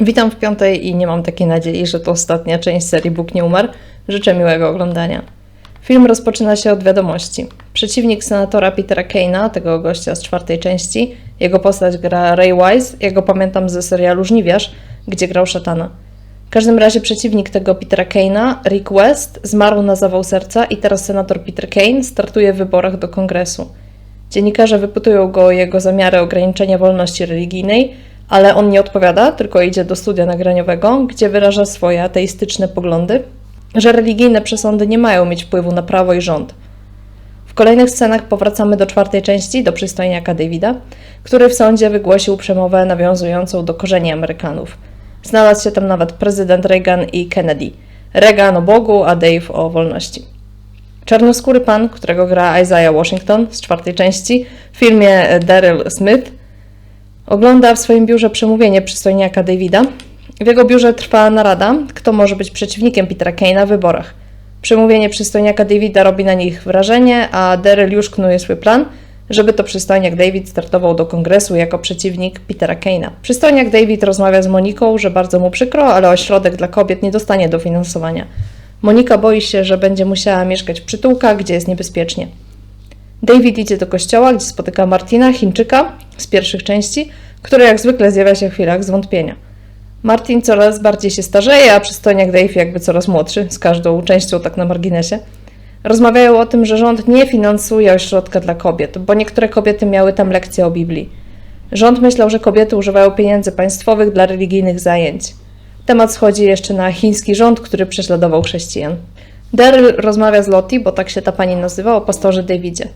Witam w piątej i nie mam takiej nadziei, że to ostatnia część serii Bóg nie umarł. Życzę miłego oglądania. Film rozpoczyna się od wiadomości. Przeciwnik senatora Petera Kane'a, tego gościa z czwartej części, jego postać gra Ray Wise, ja go pamiętam ze serialu Żniwiarz, gdzie grał szatana. W każdym razie przeciwnik tego Petera Kane'a, Rick West, zmarł na zawał serca i teraz senator Peter Kane startuje w wyborach do kongresu. Dziennikarze wypytują go o jego zamiary ograniczenia wolności religijnej, ale on nie odpowiada, tylko idzie do studia nagraniowego, gdzie wyraża swoje ateistyczne poglądy, że religijne przesądy nie mają mieć wpływu na prawo i rząd. W kolejnych scenach powracamy do czwartej części, do przystojniaka Davida, który w sądzie wygłosił przemowę nawiązującą do korzeni Amerykanów. Znalazł się tam nawet prezydent Reagan i Kennedy. Reagan o Bogu, a Dave o wolności. Czarnoskóry pan, którego gra Isaiah Washington z czwartej części w filmie Daryl Smith, ogląda w swoim biurze przemówienie przystojniaka Davida. W jego biurze trwa narada, kto może być przeciwnikiem Petera Kane'a w wyborach. Przemówienie przystojniaka Davida robi na nich wrażenie, a Daryl już knuje swój plan, żeby to przystojniak David startował do kongresu jako przeciwnik Petera Kane'a. Przystojniak David rozmawia z Moniką, że bardzo mu przykro, ale ośrodek dla kobiet nie dostanie dofinansowania. Monika boi się, że będzie musiała mieszkać w przytułkach, gdzie jest niebezpiecznie. David idzie do kościoła, gdzie spotyka Martina, Chińczyka z pierwszych części, który jak zwykle zjawia się w chwilach zwątpienia. Martin coraz bardziej się starzeje, a przystojniak Dave jakby coraz młodszy, z każdą częścią tak na marginesie. Rozmawiają o tym, że rząd nie finansuje ośrodka dla kobiet, bo niektóre kobiety miały tam lekcje o Biblii. Rząd myślał, że kobiety używają pieniędzy państwowych dla religijnych zajęć. Temat schodzi jeszcze na chiński rząd, który prześladował chrześcijan. Daryl rozmawia z Lottie, bo tak się ta pani nazywa, o pastorze Davidzie.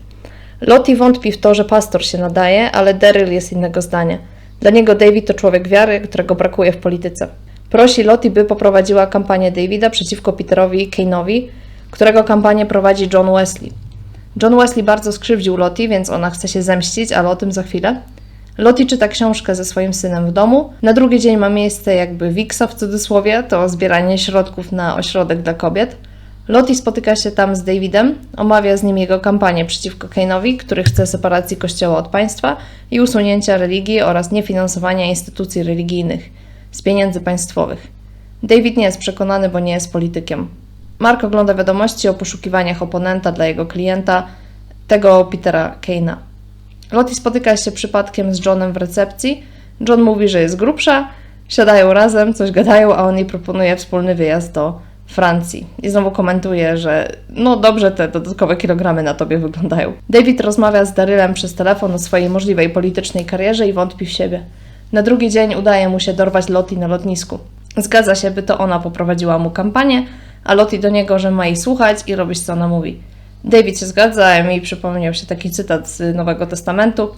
Lottie wątpi w to, że pastor się nadaje, ale Daryl jest innego zdania. Dla niego David to człowiek wiary, którego brakuje w polityce. Prosi Lottie, by poprowadziła kampanię Davida przeciwko Peterowi Kane'owi, którego kampanię prowadzi John Wesley. John Wesley bardzo skrzywdził Lottie, więc ona chce się zemścić, ale o tym za chwilę. Lottie czyta książkę ze swoim synem w domu. Na drugi dzień ma miejsce jakby wiksa w cudzysłowie, to zbieranie środków na ośrodek dla kobiet. Lottie spotyka się tam z Davidem, omawia z nim jego kampanię przeciwko Kane'owi, który chce separacji kościoła od państwa i usunięcia religii oraz niefinansowania instytucji religijnych z pieniędzy państwowych. David nie jest przekonany, bo nie jest politykiem. Mark ogląda wiadomości o poszukiwaniach oponenta dla jego klienta, tego Petera Kane'a. Lottie spotyka się przypadkiem z Johnem w recepcji. John mówi, że jest grubsza, siadają razem, coś gadają, a on jej proponuje wspólny wyjazd do Francji. I znowu komentuje, że no dobrze te dodatkowe kilogramy na tobie wyglądają. David rozmawia z Darylem przez telefon o swojej możliwej politycznej karierze i wątpi w siebie. Na drugi dzień udaje mu się dorwać Lottie na lotnisku. Zgadza się, by to ona poprowadziła mu kampanię, a Lottie do niego, że ma jej słuchać i robić co ona mówi. David się zgadza, a mi przypomniał się taki cytat z Nowego Testamentu.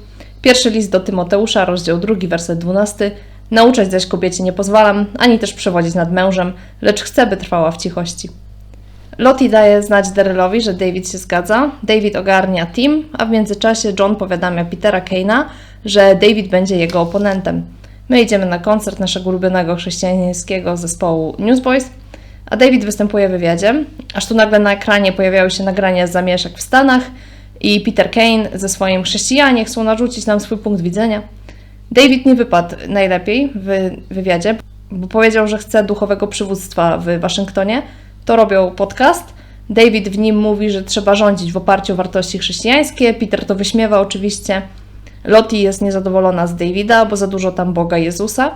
Pierwszy list do Tymoteusza, rozdział 2, werset 12. Nauczać zaś kobiecie nie pozwalam, ani też przewodzić nad mężem, lecz chcę, by trwała w cichości. Lottie daje znać Darylowi, że David się zgadza. David ogarnia team, a w międzyczasie John powiadamia Petera Kane'a, że David będzie jego oponentem. My idziemy na koncert naszego ulubionego chrześcijańskiego zespołu Newsboys, a David występuje w wywiadzie, aż tu nagle na ekranie pojawiają się nagrania z zamieszek w Stanach i Peter Kane ze swoim chrześcijanie chcą narzucić nam swój punkt widzenia. David nie wypadł najlepiej w wywiadzie, bo powiedział, że chce duchowego przywództwa w Waszyngtonie. To robią podcast. David w nim mówi, że trzeba rządzić w oparciu o wartości chrześcijańskie. Peter to wyśmiewa oczywiście. Lottie jest niezadowolona z Davida, bo za dużo tam Boga Jezusa.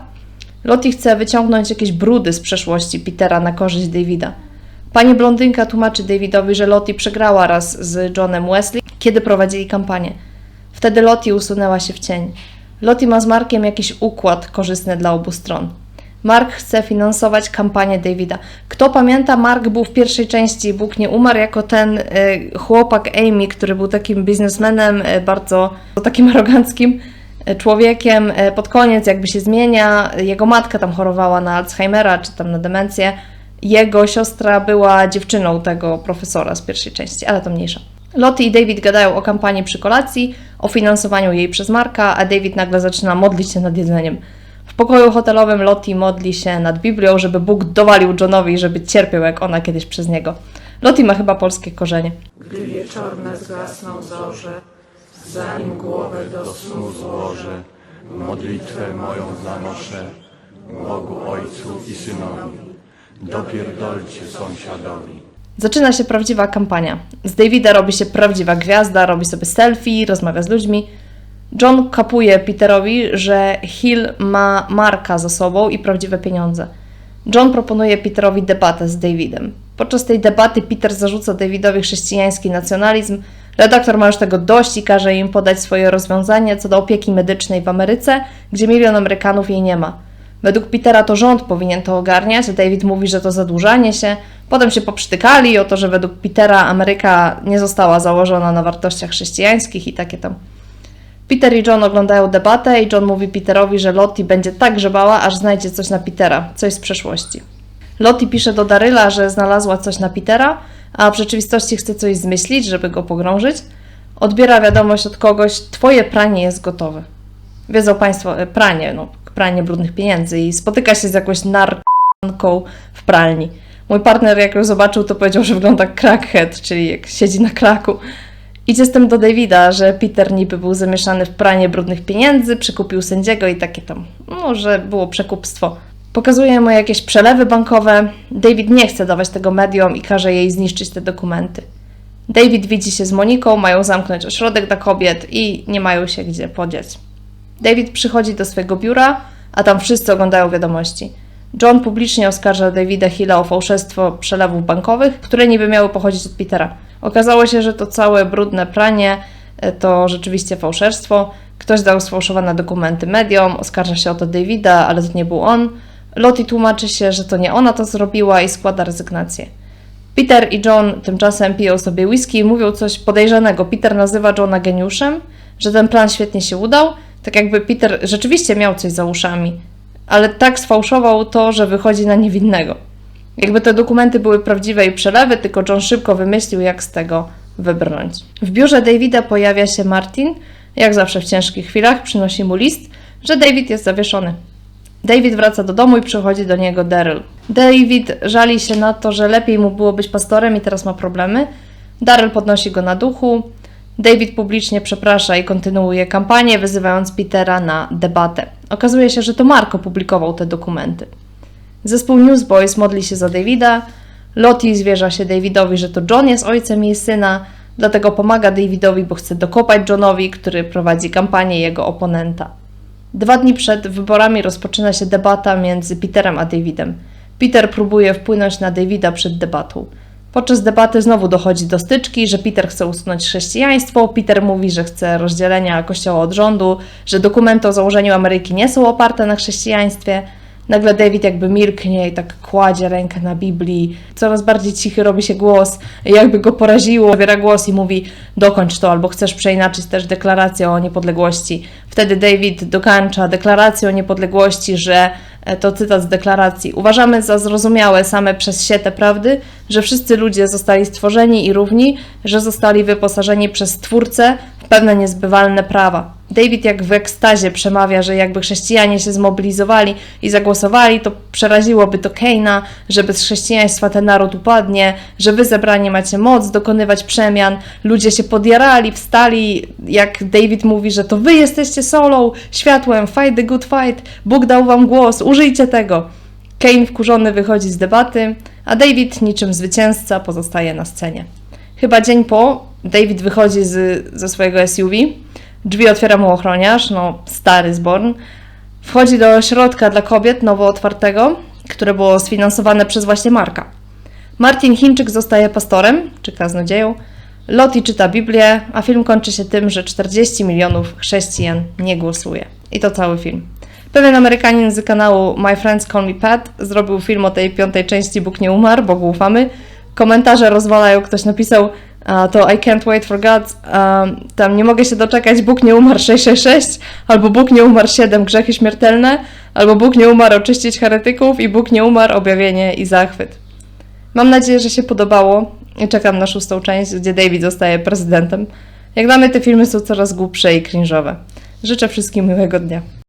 Lottie chce wyciągnąć jakieś brudy z przeszłości Petera na korzyść Davida. Pani blondynka tłumaczy Davidowi, że Lottie przegrała raz z Johnem Wesley, kiedy prowadzili kampanię. Wtedy Lottie usunęła się w cień. Lottie ma z Markiem jakiś układ korzystny dla obu stron. Mark chce finansować kampanię Davida. Kto pamięta, Mark był w pierwszej części Bóg nie umarł jako ten y, chłopak Amy, który był takim biznesmenem, y, bardzo takim aroganckim y, człowiekiem. Pod koniec jakby się zmienia. Jego matka tam chorowała na Alzheimera czy tam na demencję. Jego siostra była dziewczyną tego profesora z pierwszej części, ale to mniejsza. Lottie i David gadają o kampanii przy kolacji, o finansowaniu jej przez Marka, a David nagle zaczyna modlić się nad jedzeniem. W pokoju hotelowym Lottie modli się nad Biblią, żeby Bóg dowalił Johnowi, żeby cierpiał jak ona kiedyś przez niego. Lottie ma chyba polskie korzenie. Gdy wieczorne zgasną zorze, zanim głowę do snu złożę, modlitwę moją zanoszę, Bogu i synowi. Dopierdolcie sąsiadowi. Zaczyna się prawdziwa kampania. Z Davida robi się prawdziwa gwiazda, robi sobie selfie, rozmawia z ludźmi. John kapuje Peterowi, że Hill ma Marka za sobą i prawdziwe pieniądze. John proponuje Peterowi debatę z Davidem. Podczas tej debaty Peter zarzuca Davidowi chrześcijański nacjonalizm. Redaktor ma już tego dość i każe im podać swoje rozwiązanie co do opieki medycznej w Ameryce, gdzie milion Amerykanów jej nie ma. Według Petera to rząd powinien to ogarniać, David mówi, że to zadłużanie się. Potem się poprztykali o to, że według Petera Ameryka nie została założona na wartościach chrześcijańskich i takie tam. Peter i John oglądają debatę i John mówi Peterowi, że Lottie będzie tak grzebała, aż znajdzie coś na Petera, coś z przeszłości. Lottie pisze do Daryla, że znalazła coś na Petera, a w rzeczywistości chce coś zmyślić, żeby go pogrążyć. Odbiera wiadomość od kogoś, twoje pranie jest gotowe. Wiedzą Państwo, e, pranie, no, pranie brudnych pieniędzy i spotyka się z jakąś narką w pralni. Mój partner, jak ją zobaczył, to powiedział, że wygląda crackhead, czyli jak siedzi na kraku. Idzie z tym do Davida, że Peter niby był zamieszany w pranie brudnych pieniędzy, przekupił sędziego i takie tam, no, było przekupstwo. Pokazuje mu jakieś przelewy bankowe. David nie chce dawać tego mediom i każe jej zniszczyć te dokumenty. David widzi się z Moniką, mają zamknąć ośrodek dla kobiet i nie mają się gdzie podziać. David przychodzi do swojego biura, a tam wszyscy oglądają wiadomości. John publicznie oskarża Davida Hilla o fałszerstwo przelewów bankowych, które niby miały pochodzić od Petera. Okazało się, że to całe brudne pranie e, to rzeczywiście fałszerstwo. Ktoś dał sfałszowane dokumenty mediom, oskarża się o to Davida, ale to nie był on. Lottie tłumaczy się, że to nie ona to zrobiła i składa rezygnację. Peter i John tymczasem piją sobie whisky i mówią coś podejrzanego. Peter nazywa Johna geniuszem, że ten plan świetnie się udał, tak jakby Peter rzeczywiście miał coś za uszami, ale tak sfałszował to, że wychodzi na niewinnego. Jakby te dokumenty były prawdziwe i przelewy, tylko John szybko wymyślił, jak z tego wybrnąć. W biurze Davida pojawia się Martin, jak zawsze w ciężkich chwilach, przynosi mu list, że David jest zawieszony. David wraca do domu i przychodzi do niego Daryl. David żali się na to, że lepiej mu było być pastorem i teraz ma problemy. Daryl podnosi go na duchu. David publicznie przeprasza i kontynuuje kampanię, wyzywając Petera na debatę. Okazuje się, że to Mark opublikował te dokumenty. Zespół Newsboys modli się za Davida. Lottie zwierza się Davidowi, że to John jest ojcem jej syna, dlatego pomaga Davidowi, bo chce dokopać Johnowi, który prowadzi kampanię jego oponenta. Dwa dni przed wyborami rozpoczyna się debata między Peterem a Davidem. Peter próbuje wpłynąć na Davida przed debatą. Podczas debaty znowu dochodzi do styczki, że Peter chce usunąć chrześcijaństwo. Peter mówi, że chce rozdzielenia kościoła od rządu, że dokumenty o założeniu Ameryki nie są oparte na chrześcijaństwie. Nagle David jakby milknie i tak kładzie rękę na Biblii. Coraz bardziej cichy robi się głos, jakby go poraziło. Zabiera głos i mówi: Dokończ to, albo chcesz przeinaczyć też deklarację o niepodległości. Wtedy David dokańcza deklarację o niepodległości, że to cytat z deklaracji. Uważamy za zrozumiałe same przez się te prawdy, że wszyscy ludzie zostali stworzeni i równi, że zostali wyposażeni przez Stwórcę w pewne niezbywalne prawa. David jak w ekstazie przemawia, że jakby chrześcijanie się zmobilizowali i zagłosowali, to przeraziłoby to Keina, że bez chrześcijaństwa ten naród upadnie, że wy zebrani macie moc dokonywać przemian. Ludzie się podjarali, wstali, jak David mówi, że to wy jesteście solą, światłem, fight the good fight, Bóg dał wam głos, użyjcie tego. Kane wkurzony wychodzi z debaty, a David niczym zwycięzca pozostaje na scenie. Chyba dzień po, David wychodzi z, ze swojego SUV, drzwi otwiera mu ochroniarz, no stary zborn, wchodzi do środka dla kobiet nowo otwartego, które było sfinansowane przez właśnie Marka. Martin Chińczyk zostaje pastorem, czy kaznodzieją, Lottie czyta Biblię, a film kończy się tym, że 40 milionów chrześcijan nie głosuje. I to cały film. Pewien Amerykanin z kanału My Friends Call Me Pat zrobił film o tej piątej części Bóg nie umarł, Bogu ufamy. Komentarze rozwalają, ktoś napisał to I can't wait for God, tam nie mogę się doczekać, Bóg nie umarł 666, albo Bóg nie umarł 7 grzechy śmiertelne, albo Bóg nie umarł oczyścić heretyków i Bóg nie umarł objawienie i zachwyt. Mam nadzieję, że się podobało i czekam na szóstą część, gdzie David zostaje prezydentem. Jak mnie te filmy są coraz głupsze i cringe'owe. Życzę wszystkim miłego dnia.